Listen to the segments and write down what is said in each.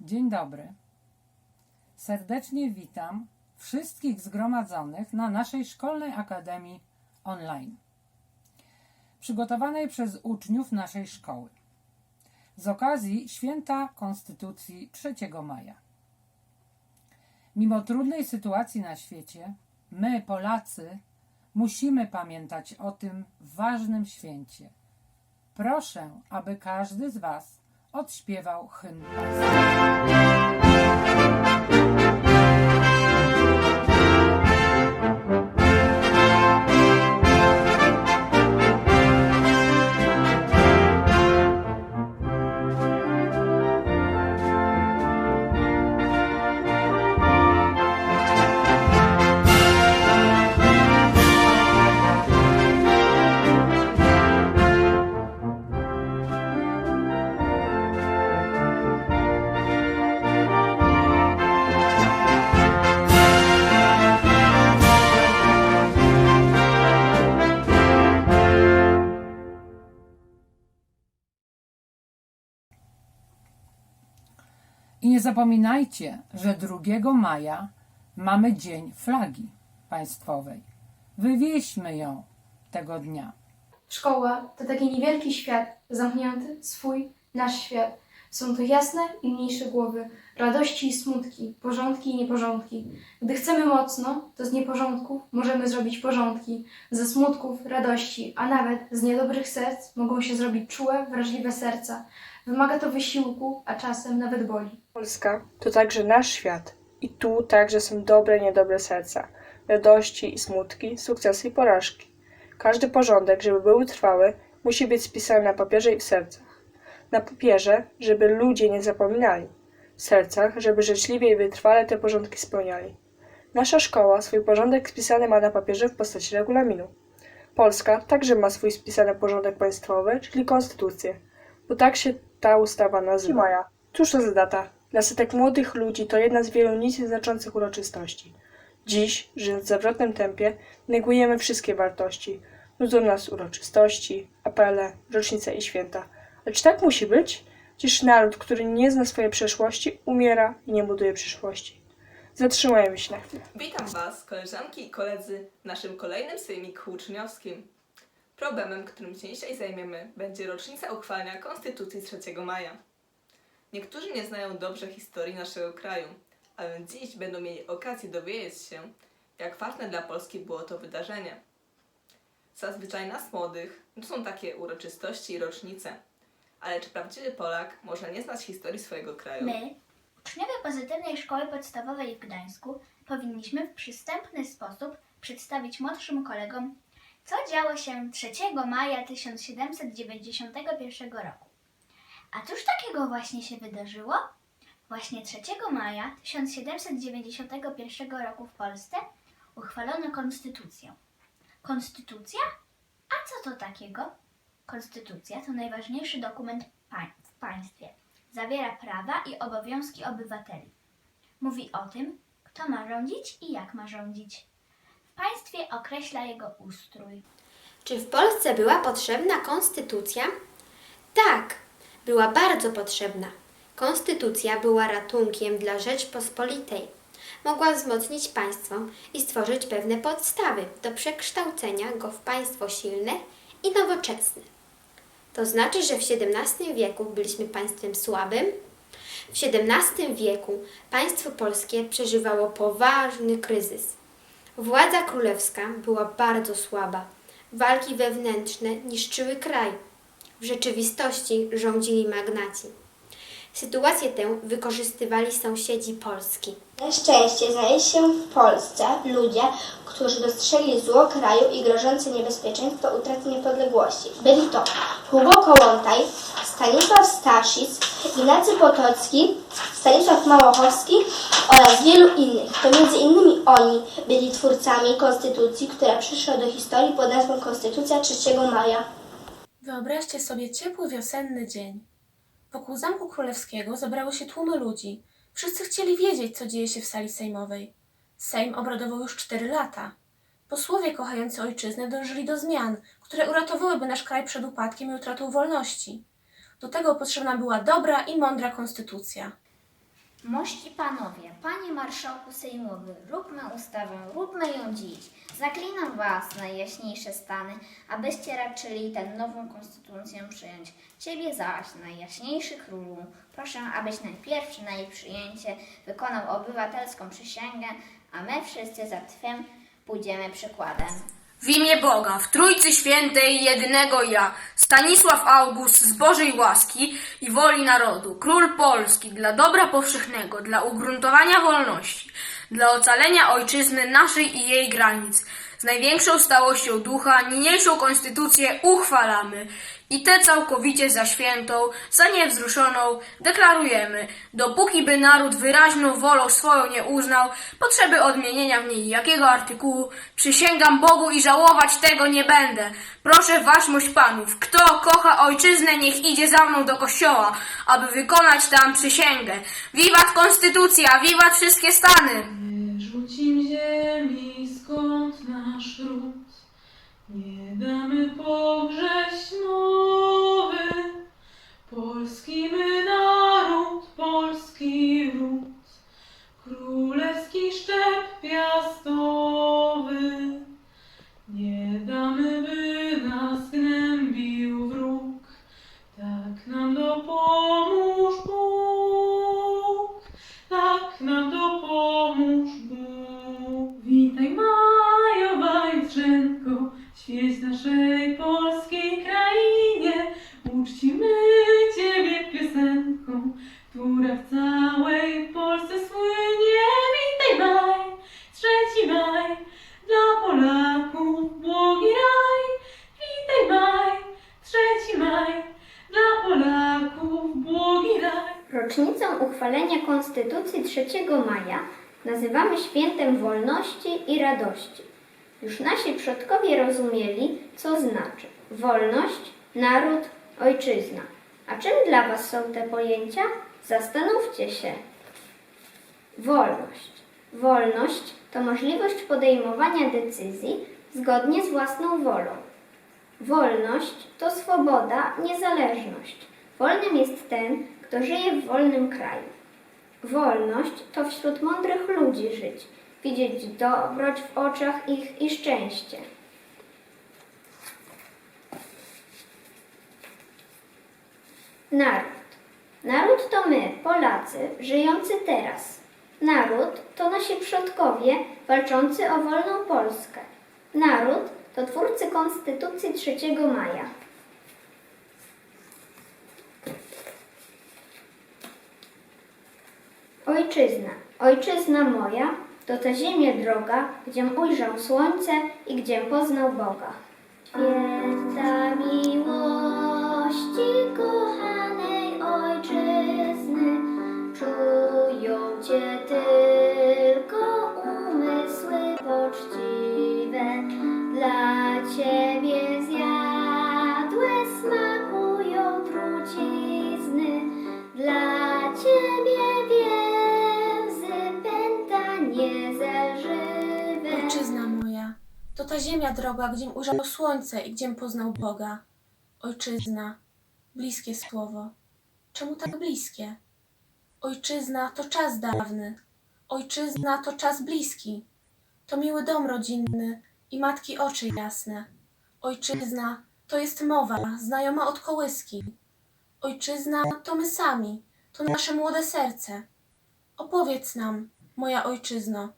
Dzień dobry. Serdecznie witam wszystkich zgromadzonych na naszej szkolnej akademii online, przygotowanej przez uczniów naszej szkoły z okazji Święta Konstytucji 3 maja. Mimo trudnej sytuacji na świecie, my, Polacy, musimy pamiętać o tym ważnym święcie. Proszę, aby każdy z Was odśpiewał hymn nie zapominajcie, że 2 maja mamy Dzień Flagi Państwowej. Wywieźmy ją tego dnia. Szkoła to taki niewielki świat, zamknięty, swój, nasz świat. Są to jasne i mniejsze głowy, radości i smutki, porządki i nieporządki. Gdy chcemy mocno, to z nieporządków możemy zrobić porządki, ze smutków radości, a nawet z niedobrych serc mogą się zrobić czułe, wrażliwe serca. Wymaga to wysiłku, a czasem nawet boli. Polska to także nasz świat. I tu także są dobre i niedobre serca, radości i smutki, sukcesy i porażki. Każdy porządek, żeby był trwały, musi być spisany na papierze i w sercach. Na papierze, żeby ludzie nie zapominali. W sercach, żeby życzliwie i wytrwale te porządki spełniali. Nasza szkoła swój porządek spisany ma na papierze w postaci regulaminu. Polska także ma swój spisany porządek państwowy, czyli konstytucję, bo tak się ta ustawa nazywa. Maja. Cóż to za data? Dla setek młodych ludzi to jedna z wielu nic znaczących uroczystości. Dziś, żyjąc w zawrotnym tempie, negujemy wszystkie wartości. Nudzą nas uroczystości, apele, rocznice i święta. Ale czy tak musi być? Przecież naród, który nie zna swojej przeszłości, umiera i nie buduje przyszłości. Zatrzymajmy się na chwilę. Witam Was, koleżanki i koledzy, w naszym kolejnym sejmiku uczniowskim. Problemem, którym dzisiaj zajmiemy, będzie rocznica uchwalenia Konstytucji 3 maja. Niektórzy nie znają dobrze historii naszego kraju, a dziś będą mieli okazję dowiedzieć się, jak ważne dla Polski było to wydarzenie. Zazwyczaj nas młodych to są takie uroczystości i rocznice. Ale czy prawdziwy Polak może nie znać historii swojego kraju? My, uczniowie Pozytywnej Szkoły Podstawowej w Gdańsku, powinniśmy w przystępny sposób przedstawić młodszym kolegom, co działo się 3 maja 1791 roku. A cóż takiego właśnie się wydarzyło? Właśnie 3 maja 1791 roku w Polsce uchwalono konstytucję. Konstytucja? A co to takiego? Konstytucja to najważniejszy dokument w państwie. Zawiera prawa i obowiązki obywateli. Mówi o tym, kto ma rządzić i jak ma rządzić. Państwie określa jego ustrój. Czy w Polsce była potrzebna konstytucja? Tak, była bardzo potrzebna. Konstytucja była ratunkiem dla Rzeczpospolitej. Mogła wzmocnić państwo i stworzyć pewne podstawy do przekształcenia go w państwo silne i nowoczesne. To znaczy, że w XVII wieku byliśmy państwem słabym. W XVII wieku państwo polskie przeżywało poważny kryzys. Władza królewska była bardzo słaba. Walki wewnętrzne niszczyły kraj. W rzeczywistości rządzili magnaci. Sytuację tę wykorzystywali sąsiedzi Polski. Na szczęście znaleźli się w Polsce ludzie, którzy dostrzegli zło kraju i grożące niebezpieczeństwo utraty niepodległości. Byli to Hugo Kołłątaj, Stanisław Staszic, Ignacy Potocki, Stanisław Małochowski oraz wielu innych. To między innymi oni byli twórcami konstytucji, która przyszła do historii pod nazwą Konstytucja 3 maja. Wyobraźcie sobie ciepły wiosenny dzień. Wokół Zamku Królewskiego zebrały się tłumy ludzi. Wszyscy chcieli wiedzieć, co dzieje się w sali sejmowej. Sejm obradował już cztery lata. Posłowie kochający ojczyznę dążyli do zmian, które uratowałyby nasz kraj przed upadkiem i utratą wolności. Do tego potrzebna była dobra i mądra konstytucja. Mości panowie, panie marszałku sejmowy, róbmy ustawę, róbmy ją dziś. Zaklinam was, najjaśniejsze stany, abyście raczyli tę nową konstytucję przyjąć. Ciebie zaś, najjaśniejszy królu, proszę, abyś najpierw na jej przyjęcie wykonał obywatelską przysięgę, a my wszyscy za twym pójdziemy przykładem. W imię Boga, w Trójcy Świętej, jedynego ja, Stanisław August z Bożej łaski i woli narodu, król Polski, dla dobra powszechnego, dla ugruntowania wolności, dla ocalenia ojczyzny naszej i jej granic, z największą stałością ducha, niniejszą konstytucję uchwalamy i tę całkowicie za świętą, za niewzruszoną deklarujemy, dopóki by naród wyraźną wolą swoją nie uznał, potrzeby odmienienia w niej jakiego artykułu, przysięgam Bogu i żałować tego nie będę. Proszę waszmość panów, kto kocha ojczyznę, niech idzie za mną do kościoła, aby wykonać tam przysięgę. Wiwat konstytucja, wiwat wszystkie stany! Nie rzucim ziemi, skąd nasz ród, nie tak nam uchwalenia Konstytucji 3 maja nazywamy świętem wolności i radości. Już nasi przodkowie rozumieli, co znaczy wolność, naród, ojczyzna. A czym dla Was są te pojęcia? Zastanówcie się. Wolność. Wolność to możliwość podejmowania decyzji zgodnie z własną wolą. Wolność to swoboda, niezależność. Wolnym jest ten, kto żyje w wolnym kraju. Wolność to wśród mądrych ludzi żyć, widzieć dobroć w oczach ich i szczęście. Naród. Naród to my, Polacy, żyjący teraz. Naród to nasi przodkowie walczący o wolną Polskę. Naród to twórcy Konstytucji 3 maja. Ojczyzna, ojczyzna moja, to ta ziemia droga, gdziem ujrzał słońce i gdziem poznał Boga. Święta miłości kochanej ojczyzny, czują Cię tylko ta ziemia droga, gdziem ujrzał słońce i gdziem poznał Boga. Ojczyzna, bliskie słowo. Czemu tak bliskie? Ojczyzna to czas dawny. Ojczyzna to czas bliski. To miły dom rodzinny i matki oczy jasne. Ojczyzna to jest mowa, znajoma od kołyski. Ojczyzna to my sami, to nasze młode serce. Opowiedz nam, moja ojczyzno,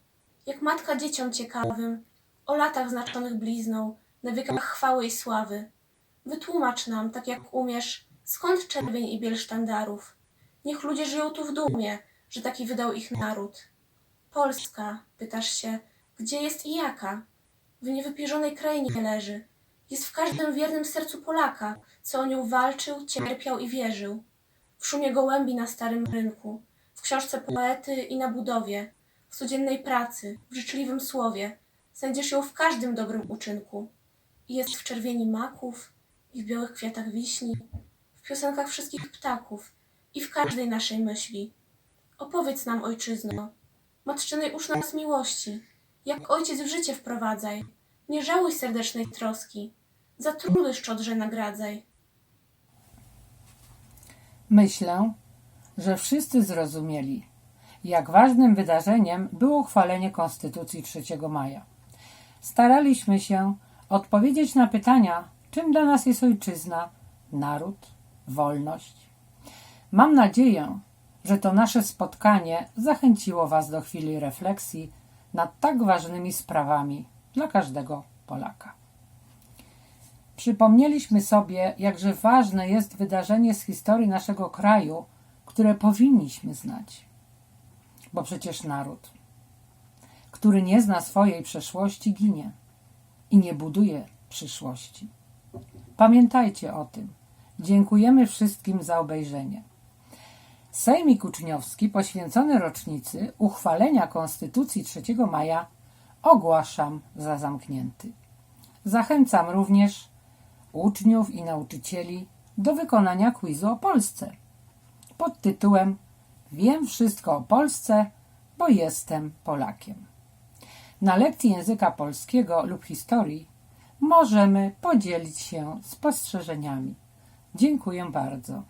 jak matka dzieciom ciekawym, o latach znaczonych blizną, na wiekach chwały i sławy. Wytłumacz nam, tak jak umiesz, skąd czerwień i biel sztandarów. Niech ludzie żyją tu w dumie, że taki wydał ich naród. Polska, pytasz się, gdzie jest i jaka? W niewypierzonej krainie leży. Jest w każdym wiernym sercu Polaka, co o nią walczył, cierpiał i wierzył. W szumie gołębi na starym rynku, w książce poety i na budowie, w codziennej pracy, w życzliwym słowie. Znajdziesz ją w każdym dobrym uczynku. I jest w czerwieni maków, i w białych kwiatach wiśni, w piosenkach wszystkich ptaków, i w każdej naszej myśli. Opowiedz nam, ojczyzno, matczynej ucz nas miłości, jak ojciec w życie wprowadzaj. Nie żałuj serdecznej troski, za trudy szczodrze nagradzaj. Myślę, że wszyscy zrozumieli, jak ważnym wydarzeniem było uchwalenie Konstytucji 3 maja. Staraliśmy się odpowiedzieć na pytania, czym dla nas jest ojczyzna, naród, wolność. Mam nadzieję, że to nasze spotkanie zachęciło Was do chwili refleksji nad tak ważnymi sprawami dla każdego Polaka. Przypomnieliśmy sobie, jakże ważne jest wydarzenie z historii naszego kraju, które powinniśmy znać. Bo przecież naród, który nie zna swojej przeszłości, ginie i nie buduje przyszłości. Pamiętajcie o tym. Dziękujemy wszystkim za obejrzenie. Sejmik Uczniowski poświęcony rocznicy uchwalenia Konstytucji 3 maja ogłaszam za zamknięty. Zachęcam również uczniów i nauczycieli do wykonania quizu o Polsce pod tytułem Wiem wszystko o Polsce, bo jestem Polakiem. Na lekcji języka polskiego lub historii możemy podzielić się spostrzeżeniami. Dziękuję bardzo.